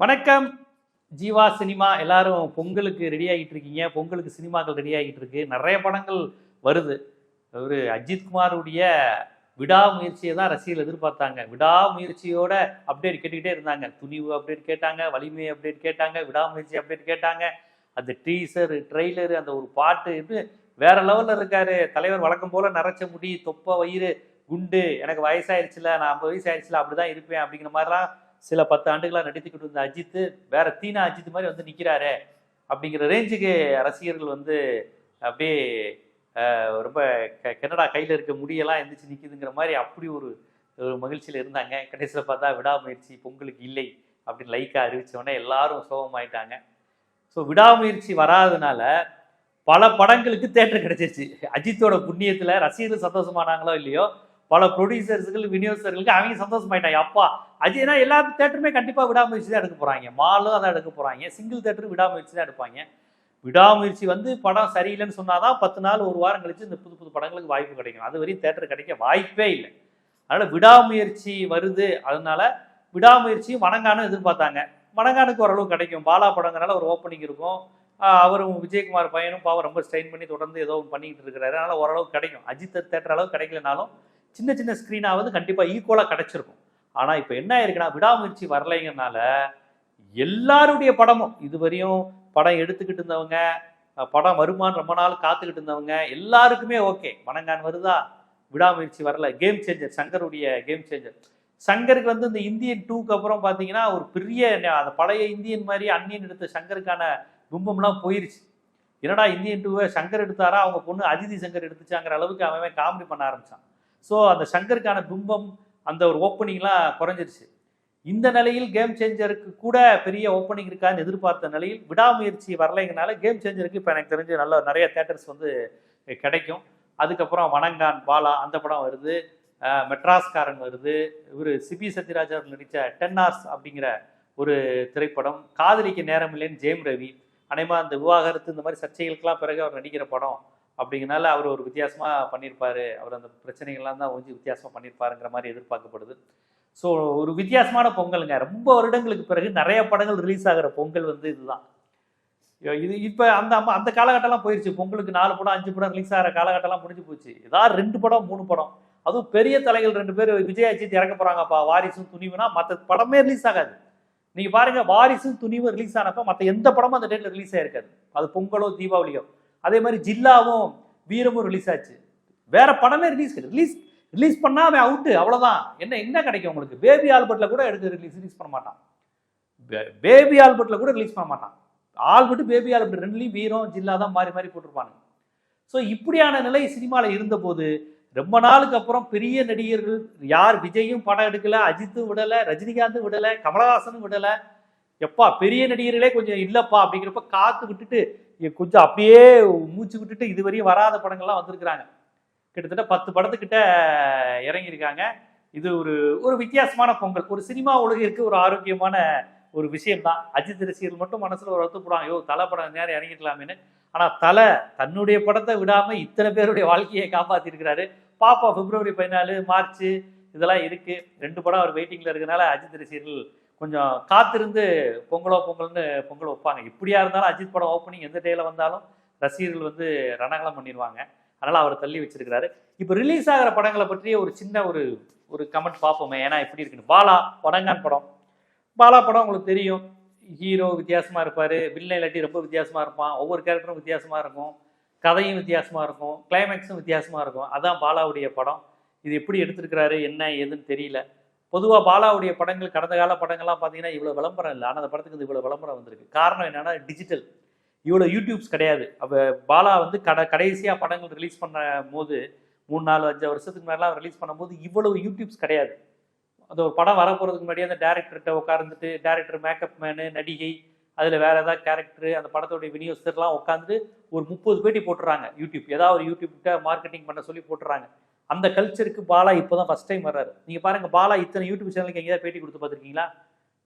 வணக்கம். ஜீவா சினிமா எல்லாரும் பொங்கலுக்கு ரெடி ஆகிட்டு இருக்கீங்க. பொங்கலுக்கு சினிமாக்கள் ரெடி ஆகிட்டு இருக்கு. நிறைய படங்கள் வருது. ஒரு அஜித் குமாருடைய விடாமுயற்சியை தான் ரசிகர்கள் எதிர்பார்த்தாங்க. விடாமுயற்சியோட அப்டேட் கேட்டுக்கிட்டே இருந்தாங்க. துணிவு அப்டேட் கேட்டாங்க வலிமை அப்டேட் கேட்டாங்க விடாமுயற்சி அப்டேட் கேட்டாங்க. அந்த டீசர் ட்ரெய்லரு அந்த ஒரு பாட்டு இது வேற லெவலில் இருக்காரு. தலைவர் வழக்கம் போல நரைச்ச முடி தொப்பை வயிறு குண்டு. எனக்கு வயசாயிருச்சுல நான் ஐம்பது வயசு ஆயிடுச்சுல அப்படிதான் இருப்பேன் அப்படிங்கிற மாதிரிலாம் சில பத்து ஆண்டுகளாக நடித்துக்கிட்டு இருந்த அஜித் வேற தீனா அஜித் மாதிரி வந்து நிற்கிறாரே அப்படிங்கிற ரேஞ்சுக்கு ரசிகர்கள் வந்து அப்படியே ரொம்ப கனடா கையில் இருக்க முடியெல்லாம் எந்திரிச்சு நிற்கிதுங்கிற மாதிரி அப்படி ஒரு ஒரு மகிழ்ச்சியில் இருந்தாங்க. கடைசியில் பார்த்தா விடாமுயற்சி பொங்கலுக்கு இல்லை அப்படின்னு லைக்காக அறிவித்தவொடனே எல்லாரும் சோகமாயிட்டாங்க. ஸோ விடாமுயற்சி வராதனால பல படங்களுக்கு தேட்டர் கிடைச்சிருச்சு. அஜித்தோட புண்ணியத்தில் ரசிகர்கள் சந்தோஷமானாங்களோ இல்லையோ பல ப்ரொடியூசர்ஸுகள் விநியோகஸ்தர்களுக்கு அவங்க சந்தோஷமாயிட்டாங்க. அப்பா அஜினா எல்லா தேட்டருமே கண்டிப்பாக விடாமுயற்சி தான் எடுக்க போகிறாங்க மாலும் அதான் எடுக்க போகிறாங்க சிங்கிள் தேட்டரும் விடாமுயற்சி தான் எடுப்பாங்க. விடாமுயற்சி வந்து படம் சரியில்லைன்னு சொன்னால் தான் பத்து நாள் ஒரு வாரம் கழிச்சு இந்த புது புது படங்களுக்கு வாய்ப்பு கிடைக்கும். அது வரையும் தேட்டர் கிடைக்க வாய்ப்பே இல்லை. அதனால் விடாமுயற்சி வருது. அதனால விடாமுயற்சியும் வணங்கானும் எதிர்பார்த்தாங்க. வணங்கானுக்கு ஓரளவு கிடைக்கும். பாலா படங்கிறனால ஒரு ஓப்பனிங் இருக்கும். அவரும் விஜயகுமார் பையனும் பாவம் ரொம்ப ஸ்ட்ரெயின் பண்ணி தொடர்ந்து ஏதோ பண்ணிக்கிட்டு இருக்கிறாரு. அதனால் ஓரளவு கிடைக்கும். அஜித் தேட்டர் அளவு கிடைக்கலனாலும் சின்ன சின்ன ஸ்க்ரீனாவது கண்டிப்பாக ஈக்குவலாக கிடச்சிருக்கும். ஆனால் இப்போ என்ன ஆயிருக்குன்னா விடாமுயற்சி வரலைங்கிறனால எல்லாருடைய படமும் இதுவரையும் படம் எடுத்துக்கிட்டு இருந்தவங்க படம் வருமான்னு ரொம்ப நாள் காத்துக்கிட்டு இருந்தவங்க எல்லாருக்குமே ஓகே. வணங்கான் வருதா? விடாமுயற்சி வரல. கேம் சேஞ்சர் சங்கருடைய கேம் சேஞ்சர் சங்கருக்கு வந்து இந்த இந்தியன் டூக்கு அப்புறம் பார்த்தீங்கன்னா ஒரு பெரிய அந்த பழைய இந்தியன் மாதிரி அந்நியன் எடுத்த சங்கருக்கான பிம்பம்லாம் போயிருச்சு. என்னடா இந்தியன் டூவை சங்கர் எடுத்தாரா? அவங்க பொண்ணு அதிதி சங்கர் எடுத்துச்சாங்கிற அளவுக்கு அவன் காமெடி பண்ண ஆரம்பிச்சான். ஸோ அந்த சங்கருக்கான பிம்பம் அந்த ஒரு ஓப்பனிங்லாம் குறைஞ்சிருச்சு. இந்த நிலையில் கேம் சேஞ்சருக்கு கூட பெரிய ஓப்பனிங் இருக்கான்னு எதிர்பார்த்த நிலையில் விடாமுயற்சி வரலைங்கனால கேம் சேஞ்சருக்கு இப்போ எனக்கு தெரிஞ்சு நல்ல நிறைய தேட்டர்ஸ் வந்து கிடைக்கும். அதுக்கப்புறம் வணங்கான் பாலா அந்த படம் வருது. மெட்ராஸ்காரன் வருது. இவர் சிபி சத்யராஜர் அவர் நடித்த டென் ஆர்ஸ் அப்படிங்கிற ஒரு திரைப்படம். காதலிக்கு நேரம் இல்லைன்னு ஜெயம் ரவி. அனைமா அந்த விவாகரத்து இந்த மாதிரி சர்ச்சைகளுக்கெல்லாம் பிறகு அவர் நடிக்கிற படம். அப்படிங்கிறனால அவர் ஒரு வித்தியாசமாக பண்ணியிருப்பார் அவர் அந்த பிரச்சனைகள்லாம் தான் கொஞ்சம் வித்தியாசமாக பண்ணியிருப்பாருங்கிற மாதிரி எதிர்பார்க்கப்படுது. ஸோ ஒரு வித்தியாசமான பொங்கலுங்க. ரொம்ப வருடங்களுக்கு பிறகு நிறைய படங்கள் ரிலீஸ் ஆகிற பொங்கல் வந்து இதுதான். இது இப்போ அந்த அம்மா அந்த காலகட்டம்லாம் போயிடுச்சு பொங்கலுக்கு நாலு படம் அஞ்சு படம் ரிலீஸ் ஆகிற காலகட்டம்லாம் முடிஞ்சு போச்சு. ஏதாவது ரெண்டு படம் மூணு படம். அதுவும் பெரிய தலைகள் ரெண்டு பேர் விஜய் அஜித் இறக்க போகிறாங்கப்பா வாரிசும் துணிவுனா மற்ற படமே ரிலீஸ் ஆகாது. நீங்கள் பாருங்க வாரிசும் துணிவும் ரிலீஸ் ஆனப்போ மற்ற எந்த படமும் அந்த டேட்டில் ரிலீஸ் ஆகிருக்காது அது பொங்கலோ தீபாவளியோ. அதே மாதிரி ஜில்லாவும் வீரமும் ரிலீஸ் ஆச்சு. வேற படமே ரிலீஸ் ரிலீஸ் ரிலீஸ் பண்ணா அவன் அவுட்டு அவ்வளோதான் என்ன என்ன கிடைக்கும் உங்களுக்கு பேபி ஆல்பர்ட்ல கூட எடுக்க ரிலீஸ் ரிலீஸ் பண்ண மாட்டான். பேபி ஆல்பர்ட்ல கூட ரிலீஸ் பண்ண மாட்டான். ஆல்பர்ட் பேபி ஆல்பர்ட் ரெண்டுலையும் வீரம் ஜில்லா தான் மாறி மாறி போட்டிருப்பானுங்க. ஸோ இப்படியான நிலை சினிமாவில் இருந்தபோது ரொம்ப நாளுக்கு அப்புறம் பெரிய நடிகர்கள் யார் விஜயும் படம் எடுக்கல அஜித்தும் விடலை ரஜினிகாந்தும் விடலை கமலஹாசனும் விடலை. எப்பா பெரிய நடிகர்களே கொஞ்சம் இல்லைப்பா அப்படிங்கிறப்ப காத்து விட்டுட்டு கொஞ்சம் அப்படியே மூச்சு விட்டுட்டு இதுவரையும் வராத படங்கள்லாம் வந்திருக்கிறாங்க. கிட்டத்தட்ட பத்து படத்துக்கிட்ட இறங்கியிருக்காங்க. இது ஒரு ஒரு வித்தியாசமான பொங்கல். ஒரு சினிமா உலகிற்கு ஒரு ஆரோக்கியமான ஒரு விஷயம் தான் அஜித் ரசிகர்கள் மட்டும் மனசில் ஒரு அழுத்து போடுவாங்க ஐயோ தலை படம் நேரம் இறங்கிக்கலாமேன்னு ஆனால் தலை தன்னுடைய படத்தை விடாமல் இத்தனை பேருடைய வாழ்க்கையை காப்பாற்றிருக்கிறாரு பாப்பா பிப்ரவரி பதினாலு மார்ச் இதெல்லாம் இருக்குது ரெண்டு படம் அவர் வெயிட்டிங்கில் இருக்கனால அஜித் ரசிகர்கள் கொஞ்சம் காத்திருந்து பொங்கலோ பொங்கல்னு பொங்கல் வைப்பாங்க. இப்படியா இருந்தாலும் அஜித் படம் ஓப்பனிங் எந்த டேல வந்தாலும் ரசிகர்கள் வந்து ரணகலம் பண்ணிடுவாங்க. அதனால அவர் தள்ளி வச்சிருக்கிறாரு. இப்போ ரிலீஸ் ஆகிற படங்களை பற்றிய ஒரு சின்ன ஒரு ஒரு கமெண்ட் பார்ப்போமே. ஏன்னா எப்படி இருக்குன்னு. பாலா வடங்கான் படம். பாலா படம் உங்களுக்கு தெரியும். ஹீரோ வித்தியாசமா இருப்பாரு. வில்லன் இல்லாட்டி ரொம்ப வித்தியாசமா இருப்பான். ஒவ்வொரு கேரக்டரும் வித்தியாசமா இருக்கும். கதையும் வித்தியாசமா இருக்கும். கிளைமேக்ஸும் வித்தியாசமா இருக்கும். அதான் பாலாவுடைய படம். இது எப்படி எடுத்திருக்கிறாரு? என்ன ஏதுன்னு தெரியல. பொதுவாக பாலாவுடைய படங்கள் கடந்த கால படங்கள்லாம் பார்த்தீங்கன்னா இவ்வளோ விளம்பரம் இல்லை. ஆனால் அந்த படத்துக்கு இவ்வளோ விளம்பரம் வந்திருக்கு. காரணம் என்னன்னா டிஜிட்டல் இவ்வளோ யூடியூப்ஸ் கிடையாது. அப்போ பாலா வந்து கட கடைசியாக படங்கள் ரிலீஸ் பண்ண போது மூணு நாலு அஞ்சு வருஷத்துக்கு மேலாம் ரிலீஸ் பண்ணும்போது இவ்வளவு யூடியூப்ஸ் கிடையாது. அந்த ஒரு படம் வரப்போகிறதுக்கு முன்னாடியே அந்த டேரக்டர்கிட்ட உட்காந்துட்டு டேரக்டர் மேக்கப் மேனு நடிகை அதில் வேறு ஏதாவது கேரக்டர் அந்த படத்தோடைய விநியோகஸ்தர்லாம் உட்காந்து ஒரு முப்பது பேட்டி போட்டுறாங்க யூடியூப் ஏதாவது ஒரு யூடியூப்கிட்ட மார்க்கெட்டிங் பண்ண சொல்லி போட்டுறாங்க. அந்த கல்ச்சருக்கு பாலா இப்போ தான் ஃபஸ்ட் டைம் வர்றாரு. நீங்கள் பாருங்க பாலா இத்தனை யூடியூப் சேனலுக்கு எங்கேயாவது பேட்டி கொடுத்து பார்த்துருக்கீங்களா?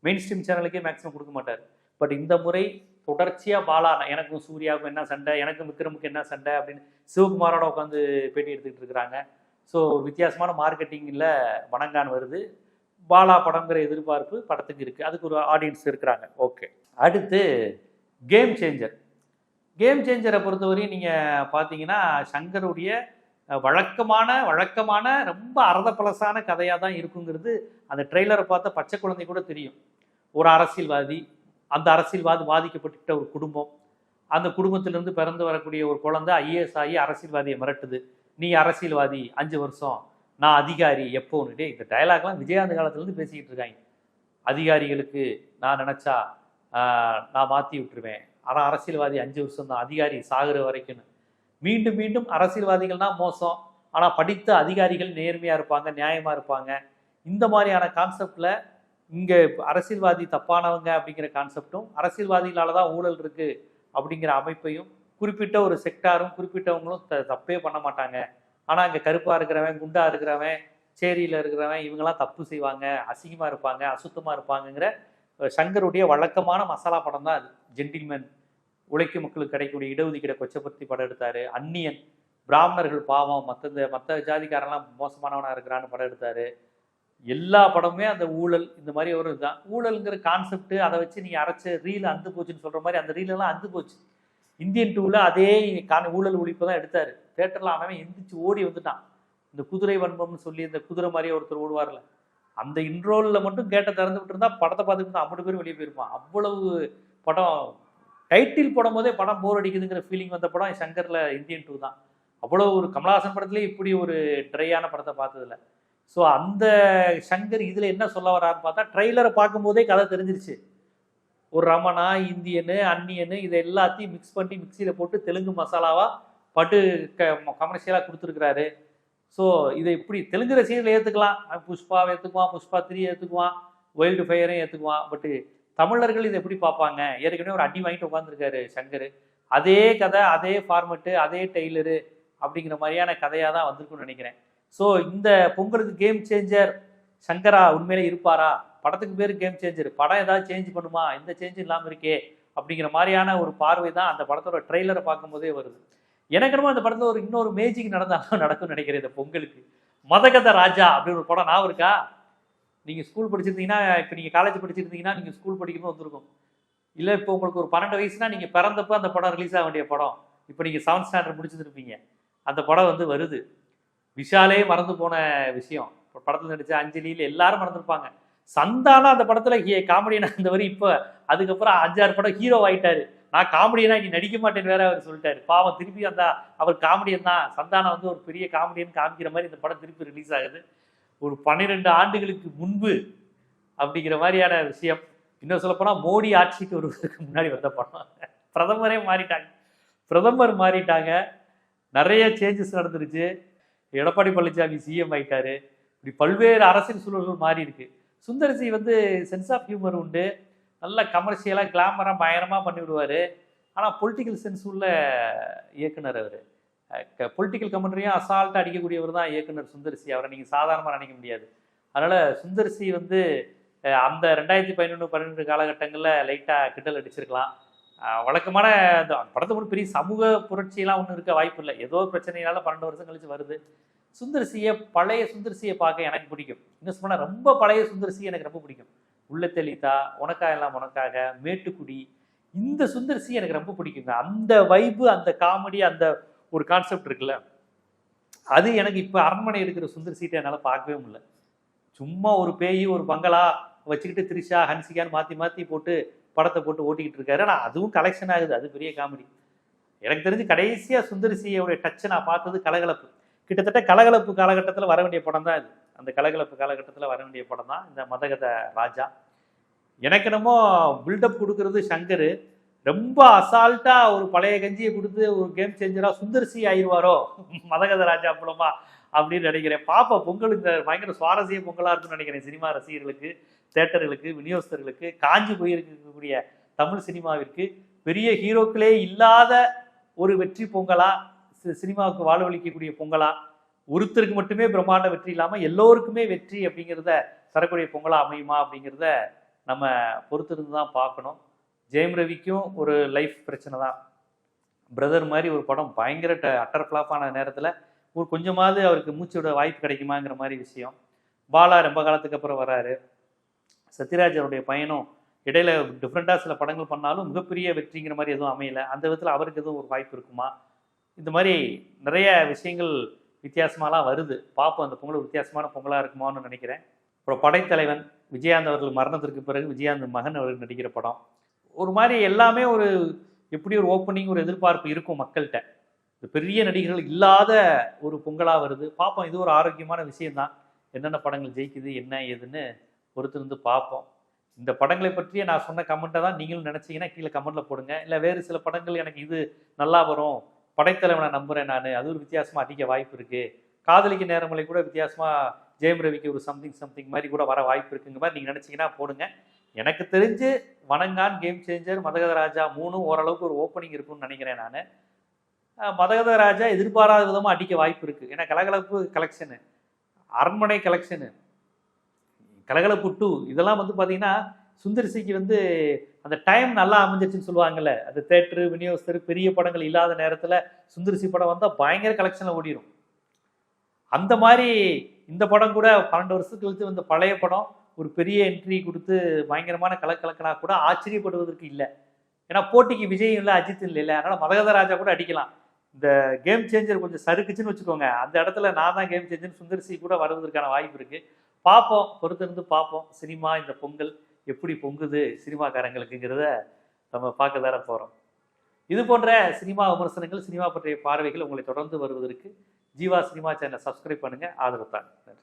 மெயின் ஸ்ட்ரீம் சேனலுக்கே மேக்ஸிமம் கொடுக்க மாட்டார். பட் இந்த முறை தொடர்ச்சியாக பாலா எனக்கும் சூர்யாவுக்கும் என்ன சண்டை எனக்கும் விக்ரமுக்கு என்ன சண்டை அப்படின்னு சிவகுமாரோட உட்காந்து பேட்டி எடுத்துக்கிட்டு இருக்கிறாங்க. ஸோ வித்தியாசமான மார்க்கெட்டிங்கில் வணங்கான் வருது. பாலா படங்கிற எதிர்பார்ப்பு படத்துக்கு இருக்குது அதுக்கு ஒரு ஆடியன்ஸ் இருக்கிறாங்க. ஓகே அடுத்து கேம் சேஞ்சர் கேம் சேஞ்சரை பொறுத்தவரையும் நீங்கள் பார்த்தீங்கன்னா சங்கருடைய வழக்கமான வழக்கமான ரொம்ப அரதப்பலசான கதையாக தான் இருக்குங்கிறது அந்த ட்ரெய்லரை பார்த்த பச்சை குழந்தை கூட தெரியும். ஒரு அரசியல்வாதி அந்த அரசியல்வாதி பாதிக்கப்பட்டுட்ட ஒரு குடும்பம். அந்த குடும்பத்திலிருந்து பிறந்து வரக்கூடிய ஒரு குழந்தை ஐஏஎஸ் ஆகி அரசியல்வாதியை மிரட்டுது. நீ அரசியல்வாதி அஞ்சு வருஷம் நான் அதிகாரி எப்போன்னுட்டு இந்த டயலாக்லாம் விஜயாந்த காலத்துலேருந்து பேசிக்கிட்டு இருக்காங்க. அதிகாரிகளுக்கு நான் நினச்சா நான் மாற்றி விட்டுருவேன். ஆனால் அரசியல்வாதி அஞ்சு வருஷம் தான் அதிகாரி சாகுற வரைக்கும்னு. மீண்டும் மீண்டும் அரசியல்வாதிகள்னா மோசம். ஆனால் படித்த அதிகாரிகள் நேர்மையாக இருப்பாங்க நியாயமாக இருப்பாங்க. இந்த மாதிரியான கான்செப்டில் இங்கே அரசியல்வாதி தப்பானவங்க அப்படிங்கிற கான்செப்டும் அரசியல்வாதிகளால் தான் ஊழல் இருக்குது அப்படிங்கிற அமைப்பையும் குறிப்பிட்ட ஒரு செக்டாரும் குறிப்பிட்டவங்களும் த தப்பே பண்ண மாட்டாங்க. ஆனால் இங்கே கருப்பாக இருக்கிறவன் குண்டா இருக்கிறவன் சேரியில் இருக்கிறவன் இவங்கெல்லாம் தப்பு செய்வாங்க அசிங்கமாக இருப்பாங்க அசுத்தமாக இருப்பாங்கங்கிற சங்கருடைய வழக்கமான மசாலா படம் தான் அது. ஜென்டில்மேன் உழைக்கும் மக்களுக்கு கிடைக்கக்கூடிய இடஒதுக்கீடை கொச்சப்படுத்தி படம் எடுத்தார். அந்நியன் பிராமணர்கள் பாவம் மற்ற மற்ற ஜாதிக்காரெல்லாம் மோசமானவனாக இருக்கிறான்னு படம் எடுத்தார். எல்லா படமுமே அந்த ஊழல் இந்த மாதிரி ஒரு இதுதான். ஊழலுங்கிற கான்செப்ட் அதை வச்சு நீ அரைச்ச ரீல் அந்து போச்சுன்னு சொல்கிற மாதிரி அந்த ரீலெல்லாம் அந்து போச்சு. இந்தியன் டூவில் அதே காண ஊழல் ஒழிப்பு தான் எடுத்தார். தேட்டரில் அவன் எந்திரிச்சு ஓடி வந்துட்டான். இந்த குதிரை வன்பம்னு சொல்லி இந்த குதிரை மாதிரியே ஒருத்தர் ஓடுவார்ல. அந்த இன்ட்ரோலில் மட்டும் கேட்ட திறந்து விட்டுருந்தா படத்தை பார்த்துக்கிட்டு ஐம்பது பேர் வெளியே போயிருப்பான். அவ்வளவு படம் டைட்டில் போடும் போதே படம் போர் அடிக்குதுங்கிற ஃபீலிங் வந்த படம் சங்கரில் இந்தியன் டூ தான். அவ்வளோ ஒரு கமலஹாசன் படத்துலேயே இப்படி ஒரு ட்ரையான படத்தை பார்த்ததில்ல. ஸோ அந்த சங்கர் இதில் என்ன சொல்ல வரான்னு பார்த்தா ட்ரெய்லரை பார்க்கும்போதே கதை தெரிஞ்சிருச்சு. ஒரு ரமணா இந்தியனு அந்நியனு இதை எல்லாத்தையும் மிக்ஸ் பண்ணி மிக்சியில் போட்டு தெலுங்கு மசாலாவாக பட்டு க கமர்ஷியலாக கொடுத்துருக்குறாரு. ஸோ இதை இப்படி தெலுங்கு ரசிகர்கள் ஏற்றுக்கலாம் புஷ்பாவை ஏற்றுக்குவான் புஷ்பா த்ரீ ஏற்றுக்குவான் வைல்டு ஃபயரையும் ஏற்றுக்குவான் பட்டு தமிழர்கள் இதை எப்படி பார்ப்பாங்க? ஏற்கனவே ஒரு அடி வாங்கிட்டு உட்காந்துருக்காரு சங்கர். அதே கதை அதே ஃபார்மெட்டு அதே டெய்லரு அப்படிங்கிற மாதிரியான கதையாக தான் வந்திருக்குன்னு நினைக்கிறேன். ஸோ இந்த பொங்கலுக்கு கேம் சேஞ்சர் சங்கரா உண்மையிலே இருப்பாரா? படத்துக்கு பேர் கேம் சேஞ்சர் படம் ஏதாவது சேஞ்ச் பண்ணுமா? இந்த சேஞ்ச் இல்லாமல் இருக்கே அப்படிங்கிற மாதிரியான ஒரு பார்வை தான் அந்த படத்தோட ட்ரெய்லரை பார்க்கும்போதே வருது. எனக்கு என்னமோ அந்த படத்தில் ஒரு இன்னொரு மேஜிக் நடந்தாலும் நடக்கும்னு நினைக்கிறேன் இந்த பொங்கலுக்கு. மதகத ராஜா அப்படின்னு ஒரு படம் நான் இருக்கா? நீங்கள் ஸ்கூல் படிச்சிருந்தீங்கன்னா இப்போ நீங்கள் காலேஜ் படிச்சிருந்தீங்கன்னா நீங்கள் ஸ்கூல் படிக்கும்போது வந்திருக்கும். இல்லை இப்போ உங்களுக்கு ஒரு பன்னெண்டு வயசுனா நீங்கள் பிறந்தப்போ அந்த படம் ரிலீஸ் ஆக வேண்டிய படம். இப்போ நீங்கள் செவன்த் ஸ்டாண்டர்ட் முடிச்சிருப்பீங்க அந்த படம் வந்து வருது. விஷாலே மறந்து போன விஷயம். இப்போ படத்தில் நடித்த அஞ்சலியில் எல்லாரும் மறந்துருப்பாங்க. சந்தானம் அந்த படத்தில் காமெடியனாக இருந்தவர் இப்போ அதுக்கப்புறம் அஞ்சாறு படம் ஹீரோ ஆயிட்டாரு. நான் காமெடியனா நீ நடிக்க மாட்டேன்னு வேற அவர் சொல்லிட்டாரு. பாவம் திருப்பி அந்த அவர் காமெடியன் தான். சந்தானம் வந்து ஒரு பெரிய காமெடியன் காமிக்கிற மாதிரி இந்த படம் திருப்பி ரிலீஸ் ஆகுது. ஒரு பன்னிரெண்டு ஆண்டுகளுக்கு முன்பு அப்படிங்கிற மாதிரியான விஷயம். இன்னும் சொல்லப்போனால் மோடி ஆட்சிக்கு வருவதற்கு முன்னாடி வந்த படம். பிரதமரே மாறிட்டாங்க. பிரதமர் மாறிட்டாங்க. நிறைய சேஞ்சஸ் நடந்துருச்சு. எடப்பாடி பழனிசாமி சிஎம் ஆயிட்டாரு. இப்படி பல்வேறு அரசியல் சூழல்கள் மாறி இருக்கு சுந்தரசி வந்து சென்ஸ் ஆஃப் ஹியூமர் உண்டு. நல்ல கமர்ஷியலாக கிளாமராக பயங்கரமாக பண்ணி விடுவார் ஆனால் பொலிட்டிக்கல் சென்ஸ் உள்ள இயக்குனர் அவர். பொலிட்டிக்கல் கமெண்ட்ரியும் அசால்ட்டாக அடிக்கக்கூடியவர் தான் இயக்குனர் சுந்தர்சி. அவரை நீங்கள் சாதாரணமாக நினைக்க முடியாது. அதனால் சுந்தரசி வந்து அந்த ரெண்டாயிரத்தி பதினொன்று பன்னெண்டு காலகட்டங்களில் லைட்டாக கிண்டல் அடிச்சிருக்கலாம். வழக்கமான அந்த படத்தை கூட பெரிய சமூக புரட்சியெல்லாம் ஒன்றும் இருக்க வாய்ப்பு இல்லை. ஏதோ ஒரு பிரச்சனையினால பன்னெண்டு வருஷம் கழிச்சு வருது. சுந்தர்சியை பழைய சுந்தர்சியை பார்க்க எனக்கு பிடிக்கும். இன்னும் சொன்னால் ரொம்ப பழைய சுந்தரசி எனக்கு ரொம்ப பிடிக்கும். உள்ள தெளித்தா உனக்கா எல்லாம் உனக்காக மேட்டுக்குடி. இந்த சுந்தரசி எனக்கு ரொம்ப பிடிக்குங்க. அந்த வைப்பு அந்த காமெடி அந்த ஒரு கான்செப்ட் இருக்குல்ல. அது எனக்கு இப்போ அரண்மனை இருக்கிற சீட்டை என்னால் பார்க்கவே முடியல. சும்மா ஒரு பேய் ஒரு பங்களா வச்சுக்கிட்டு த்ரிஷா ஹன்சிகான்னு மாற்றி மாற்றி போட்டு படத்தை போட்டு ஓட்டிக்கிட்டு இருக்காரு. ஆனால் அதுவும் கலெக்ஷன் ஆகுது. அது பெரிய காமெடி எனக்கு தெரிஞ்சு கடைசியாக சுந்தரசியோடைய டச்சை நான் பார்த்தது கலகலப்பு. கிட்டத்தட்ட கலகலப்பு காலகட்டத்தில் வர வேண்டிய படம் தான் இது. அந்த கலகலப்பு காலகட்டத்தில் வர வேண்டிய படம் தான் இந்த மதகத ராஜா. எனக்கு என்னமோ பில்டப் கொடுக்கறது சங்கர். ரொம்ப அசால்ட்டா ஒரு பழைய கஞ்சியை கொடுத்து ஒரு கேம் சேஞ்சரா சுந்தர்சி ஆயிடுவாரோ மதகத ராஜா மூலமா அப்படின்னு நினைக்கிறேன். பாப்பா பொங்கல் இந்த பயங்கர சுவாரஸ்ய பொங்கலா இருக்கும்னு நினைக்கிறேன் சினிமா ரசிகர்களுக்கு தேட்டர்களுக்கு விநியோகஸ்தர்களுக்கு. காஞ்சி போயிருக்கக்கூடிய தமிழ் சினிமாவிற்கு பெரிய ஹீரோக்களே இல்லாத ஒரு வெற்றி பொங்கலா சினிமாவுக்கு வாழ்வழிக்கக்கூடிய பொங்கலா ஒருத்தருக்கு மட்டுமே பிரம்மாண்ட வெற்றி இல்லாமல் எல்லோருக்குமே வெற்றி அப்படிங்கிறத தரக்கூடிய பொங்கலா அமையுமா அப்படிங்கிறத நம்ம பொறுத்திருந்து தான் பார்க்கணும். ஜெயம் ரவிக்கும் ஒரு லைஃப் பிரச்சனை தான். பிரதர் மாதிரி ஒரு படம் பயங்கர அட்டர் ஃப்ளாப்பான நேரத்தில் ஒரு கொஞ்சமாவது அவருக்கு மூச்சோட வாய்ப்பு கிடைக்குமாங்கிற மாதிரி விஷயம். பாலா ரொம்ப காலத்துக்கு அப்புறம் வராரு. சத்யராஜனுடைய பயணம் இடையில டிஃப்ரெண்ட்டாக சில படங்கள் பண்ணாலும் மிகப்பெரிய வெற்றிங்கிற மாதிரி எதுவும் அமையல. அந்த விதத்தில் அவருக்கு எதுவும் ஒரு வாய்ப்பு இருக்குமா? இந்த மாதிரி நிறைய விஷயங்கள் வித்தியாசமாலாம் வருது. பார்ப்போம் அந்த பொங்கல் வித்தியாசமான பொங்கலாக இருக்குமான்னு நினைக்கிறேன். அப்புறம் படைத்தலைவன் விஜயாந்த் அவர்கள் மரணத்திற்கு பிறகு விஜயாந்த் மகன் அவர்கள் நடிக்கிற படம். ஒரு மாதிரி எல்லாமே ஒரு எப்படி ஒரு ஓப்பனிங் ஒரு எதிர்பார்ப்பு இருக்கும் மக்கள்கிட்ட. இந்த பெரிய நடிகர்கள் இல்லாத ஒரு பொங்கலாக வருது. பார்ப்போம் இது ஒரு ஆரோக்கியமான விஷயம்தான். என்னென்ன படங்கள் ஜெயிக்குது என்ன ஏதுன்னு பொறுத்திருந்து பார்ப்போம் இந்த படங்களை பற்றிய நான் சொன்ன கமெண்ட்டை தான் நீங்களும் நினச்சிங்கன்னா கீழே கமெண்ட்டில் போடுங்க. இல்லை வேறு சில படங்கள் எனக்கு இது நல்லா வரும். படைத்தலைவனை நம்புகிறேன் நான். அது ஒரு வித்தியாசமாக அடிக்க வாய்ப்பு இருக்குது காதலிக்க நேரங்களை கூட வித்தியாசமாக ஜெயம் ரவிக்கு ஒரு சம்திங் சம்திங் மாதிரி கூட வர வாய்ப்பு இருக்குங்க மாதிரி நீங்கள் நினச்சிங்கன்னா போடுங்க. எனக்கு தெரிஞ்சு வணங்கான் கேம் சேஞ்சர் மதகத ராஜா மூணும் ஓரளவுக்கு ஒரு ஓப்பனிங் இருக்கும்னு நினைக்கிறேன் நான். மதகத ராஜா எதிர்பாராத விதமாக அடிக்க வாய்ப்பு இருக்குது ஏன்னா கலகலப்பு கலெக்ஷனு அரண்மனை கலெக்ஷனு கலகலப்பு டூ இதெல்லாம் வந்து பார்த்தீங்கன்னா சுந்தரிசிக்கு வந்து அந்த டைம் நல்லா அமைஞ்சிருச்சுன்னு சொல்லுவாங்கல்ல. அந்த தேட்டரு விநியோகஸ்தர் பெரிய படங்கள் இல்லாத நேரத்தில் சுந்தரிசி படம் வந்தால் பயங்கர கலெக்ஷனில் ஓடிடும் அந்த மாதிரி இந்த படம் கூட பன்னெண்டு வருஷத்துக்கு கழித்து வந்த பழைய படம் ஒரு பெரிய என்ட்ரி கொடுத்து பயங்கரமான கலக்கலக்கனா கூட ஆச்சரியப்படுவதற்கு இல்லை. ஏன்னா போட்டிக்கு விஜயும் இல்லை அஜித் இல்லை இல்லை. அதனால் மதகதராஜா கூட அடிக்கலாம். இந்த கேம் சேஞ்சர் கொஞ்சம் சறுக்குச்சுன்னு வச்சுக்கோங்க. அந்த இடத்துல நான் தான் கேம் சேஞ்சர் சுந்தர்சி கூட வருவதற்கான வாய்ப்பு இருக்குது பார்ப்போம். பொறுத்திருந்து பார்ப்போம். சினிமா இந்த பொங்கல் எப்படி பொங்குது சினிமாக்காரங்களுக்குங்கிறத நம்ம பார்க்க தானே போகிறோம் இது போன்ற சினிமா விமர்சனங்கள் சினிமா பற்றிய பார்வைகள் உங்களை தொடர்ந்து வருவதற்கு ஜீவா சினிமா சேனலை சப்ஸ்கிரைப் பண்ணுங்கள் ஆதரவு தான் நன்றி.